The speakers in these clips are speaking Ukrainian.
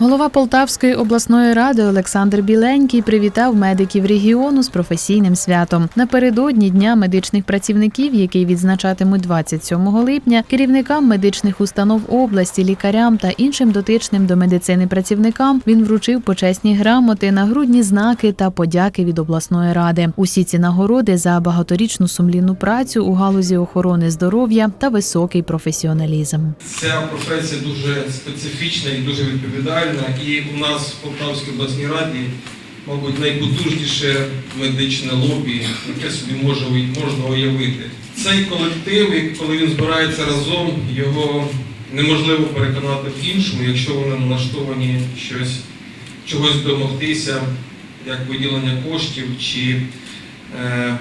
Голова Полтавської обласної ради Олександр Біленький привітав медиків регіону з професійним святом. Напередодні дня медичних працівників, який відзначатимуть 27 липня, керівникам медичних установ області, лікарям та іншим дотичним до медицини працівникам він вручив почесні грамоти, нагрудні знаки та подяки від обласної ради. Усі ці нагороди за багаторічну сумлінну працю у галузі охорони здоров'я та високий професіоналізм. Ця професія дуже специфічна і дуже відповідальна. І у нас в Полтавській обласній раді, мабуть, найпотужніше медичне лобі, яке собі може, можна уявити. Цей колектив, коли він збирається разом, його неможливо переконати в іншому, якщо вони налаштовані щось, чогось домогтися, як виділення коштів чи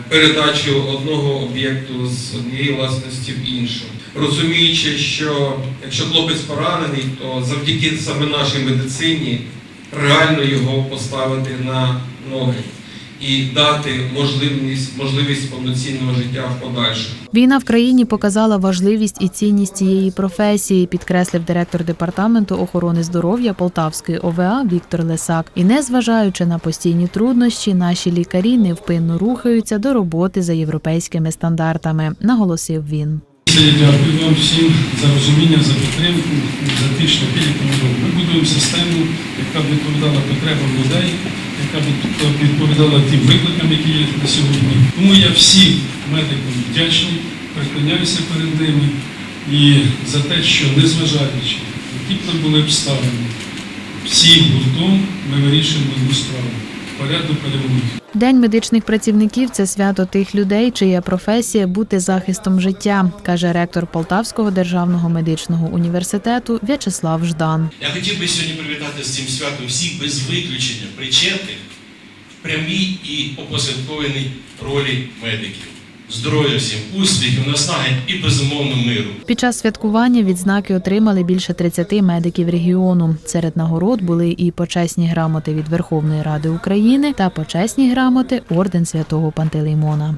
передачу одного об'єкту з однієї власності в іншу. Розуміючи, що якщо хлопець поранений, то завдяки саме нашій медицині реально його поставити на ноги і дати можливість, можливість повноцінного життя в подальшому. Війна в країні показала важливість і цінність цієї професії, підкреслив директор департаменту охорони здоров'я Полтавської ОВА Віктор Лесак. І незважаючи на постійні труднощі, наші лікарі невпинно рухаються до роботи за європейськими стандартами, наголосив він. Я дякую вам всім за розуміння, за підтримку, за ті шляхи, які ми робимо. Ми будуємо систему, яка б відповідала потребам людей, яка б відповідала тим викликам, які є на сьогодні. Тому я всім медикам вдячний, приклоняюся перед ними і за те, що незважаючи, які б там були обставини, всім гуртом ми вирішуємо одну справу порядок перемоги. День медичних працівників це свято тих людей, чия професія бути захистом життя, каже ректор Полтавського державного медичного університету В'ячеслав Ждан. Я хотів би сьогодні привітати з цим святом всіх без виключення причетних в прямій і опосередкованій ролі медиків. Здоров'я всім, успіхів, наснаги і безумовно миру. Під час святкування відзнаки отримали більше 30 медиків регіону. Серед нагород були і почесні грамоти від Верховної Ради України та почесні грамоти орден святого Пантелеймона.